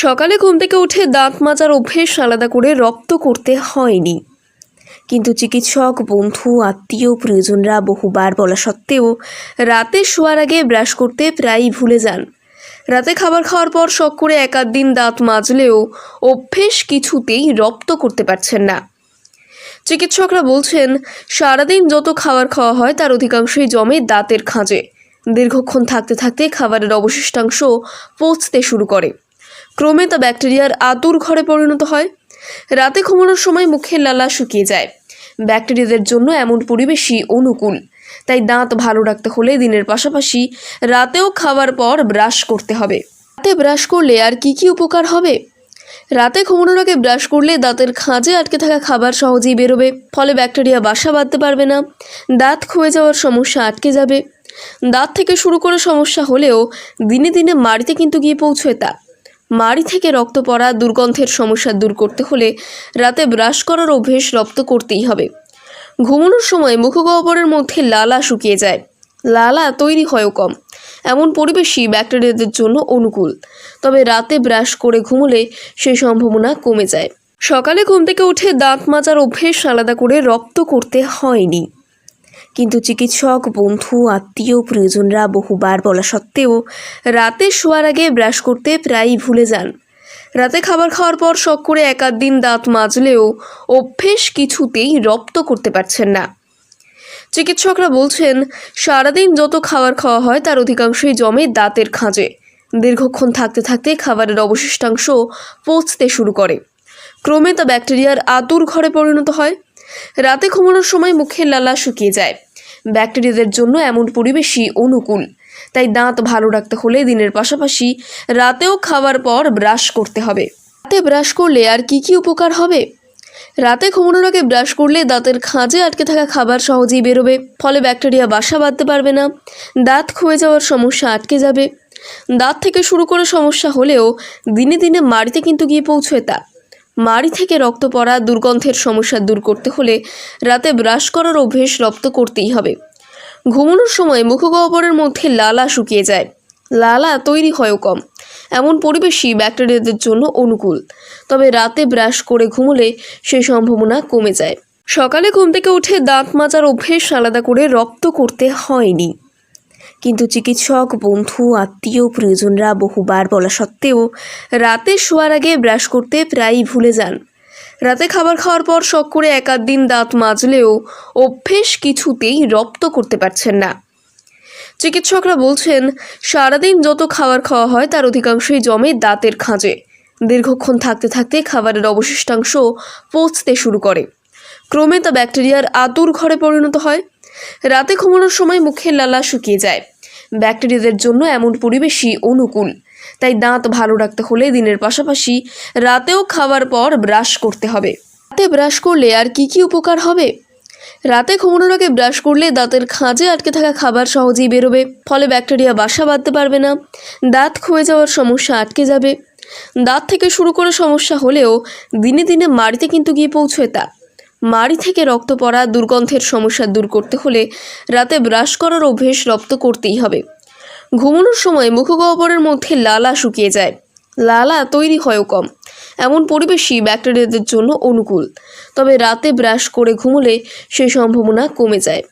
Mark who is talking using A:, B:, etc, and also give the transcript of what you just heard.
A: সকালে ঘুম থেকে উঠে দাঁত মাজার অভ্যেস আলাদা করে রপ্ত করতে হয়নি। কিন্তু চিকিৎসক, বন্ধু, আত্মীয়, প্রিয়জনরা বহুবার বলা সত্ত্বেও রাতে শোয়ার আগে ব্রাশ করতে প্রায়ই ভুলে যান। রাতে খাবার খাওয়ার পর শখ করে এক আধ দিন দাঁত মাজলেও অভ্যেস কিছুতেই রপ্ত করতে পারছেন না। চিকিৎসকরা বলছেন, সারাদিন যত খাবার খাওয়া হয় তার অধিকাংশই জমে দাঁতের খাঁজে। দীর্ঘক্ষণ থাকতে থাকতে খাবারের অবশিষ্টাংশ পচতে শুরু করে। ক্রমে তা ব্যাকটেরিয়ার আতুর ঘরে পরিণত হয়। রাতে ঘুমানোর সময় মুখের লালা শুকিয়ে যায়। ব্যাকটেরিয়াদের জন্য এমন পরিবেশই অনুকূল। তাই দাঁত ভালো রাখতে হলে দিনের পাশাপাশি রাতেও খাওয়ার পর ব্রাশ করতে হবে। রাতে ব্রাশ করলে আর কি কি উপকার হবে? রাতে ঘুমানোর আগে ব্রাশ করলে দাঁতের খাঁজে আটকে থাকা খাবার সহজেই বেরোবে, ফলে ব্যাকটেরিয়া বাসা বাঁধতে পারবে না। দাঁত ক্ষয়ে যাওয়ার সমস্যা আটকে যাবে। দাঁত থেকে শুরু করে সমস্যা হলেও দিনে দিনে মাড়িতে কিন্তু গিয়ে পৌঁছয় তা। মাড়ি থেকে রক্ত পড়া দুর্গন্ধের সমস্যা দূর করতে হলে রাতে ব্রাশ করার অভ্যেস রপ্ত করতেই হবে। ঘুমানোর সময় মুখগহ্বরের মধ্যে লালা শুকিয়ে যায়। লালা তৈরি হয়ও কম। এমন পরিবেশই ব্যাকটেরিয়াদের জন্য অনুকূল। তবে রাতে ব্রাশ করে ঘুমোলে সেই সম্ভাবনা কমে যায়। সকালে ঘুম থেকে উঠে দাঁত মাজার অভ্যেস আলাদা করে রপ্ত করতে হয়নি। কিন্তু চিকিৎসক, বন্ধু, আত্মীয়, প্রিয়জনরা বহুবার বলা সত্ত্বেও রাতে শোয়ার আগে ব্রাশ করতে প্রায়ই ভুলে যান। রাতে খাবার খাওয়ার পর শখ করে এক আধ দিন দাঁত মাজলেও অভ্যেস কিছুতেই রপ্ত করতে পারছেন না। চিকিৎসকরা বলছেন, সারাদিন যত খাবার খাওয়া হয় তার অধিকাংশই জমে দাঁতের খাঁজে। দীর্ঘক্ষণ থাকতে থাকতে খাবারের অবশিষ্টাংশ পচতে শুরু করে। ক্রমে তা ব্যাকটেরিয়ার আতুর ঘরে পরিণত হয়। রাতে ঘুমানোর সময় মুখের লালা শুকিয়ে যায়। ব্যাকটেরিয়াদের জন্য এমন পরিবেশই অনুকূল। তাই দাঁত ভালো রাখতে হলে দিনের পাশাপাশি রাতেও খাওয়ার পর ব্রাশ করতে হবে। রাতে ব্রাশ করলে আর কি কি উপকার হবে? রাতে ঘুমানোর আগে ব্রাশ করলে দাঁতের খাঁজে আটকে থাকা খাবার সহজেই বেরোবে, ফলে ব্যাকটেরিয়া বাসা বাঁধতে পারবে না, দাঁত ক্ষয়ে যাওয়ার সমস্যা আটকে যাবে। দাঁত থেকে শুরু করে সমস্যা হলেও দিনে দিনে মাড়িতে কিন্তু গিয়ে পৌঁছয় তা। মাড়ি থেকে রক্ত পড়া, দুর্গন্ধের সমস্যা দূর করতে হলে রাতে ব্রাশ করার অভ্যেস রপ্ত করতেই হবে। ঘুমানোর সময় মুখগহ্বরের মধ্যে লালা শুকিয়ে যায়। লালা তৈরি হয়ও কম। এমন পরিবেশই ব্যাকটেরিয়াদের জন্য অনুকূল। তবে রাতে ব্রাশ করে ঘুমোলে সেই সম্ভাবনা কমে যায়। সকালে ঘুম থেকে উঠে দাঁত মাজার অভ্যেস আলাদা করে রপ্ত করতে হয়নি। কিন্তু চিকিৎসক, বন্ধু, আত্মীয়, প্রিয়জনরা বহুবার বলা সত্ত্বেও রাতে শোয়ার আগে ব্রাশ করতে প্রায়ই ভুলে যান। রাতে খাবার খাওয়ার পর শখ করে এক আধ দিন দাঁত মাজলেও অভ্যেস কিছুতেই রপ্ত করতে পারছেন না। চিকিৎসকরা বলছেন, সারাদিন যত খাবার খাওয়া হয় তার অধিকাংশই জমে দাঁতের খাঁজে। দীর্ঘক্ষণ থাকতে থাকতে খাবারের অবশিষ্টাংশ পচতে শুরু করে। ক্রমে তা ব্যাকটেরিয়ার আতুর ঘরে পরিণত হয়। রাতে ঘুমানোর সময় মুখের লালা শুকিয়ে যায়। ব্যাকটেরিয়াদের জন্য এমন পরিবেশই অনুকূল। তাই দাঁত ভালো রাখতে হলে দিনের পাশাপাশি রাতেও খাওয়ার পর ব্রাশ করতে হবে। রাতে ব্রাশ করলে আর কি কি উপকার হবে? রাতে ঘুমানোর আগে ব্রাশ করলে দাঁতের খাঁজে আটকে থাকা খাবার সহজেই বেরোবে, ফলে ব্যাকটেরিয়া বাসা বাঁধতে পারবে না, দাঁত ক্ষয়ে যাওয়ার সমস্যা আটকে যাবে। দাঁত থেকে শুরু করে সমস্যা হলেও দিনে দিনে মাড়িতে কিন্তু গিয়ে পৌঁছয় তা। মাড়ি থেকে রক্ত পড়া দুর্গন্ধের সমস্যা দূর করতে হলে রাতে ব্রাশ করার অভ্যেস রপ্ত করতেই হবে। ঘুমানোর সময় মুখগহ্বরের মধ্যে লালা শুকিয়ে যায়। লালা তৈরি হয়ও কম। এমন পরিবেশই ব্যাকটেরিয়াদের জন্য অনুকূল। তবে রাতে ব্রাশ করে ঘুমলে সেই সম্ভাবনা কমে যায়।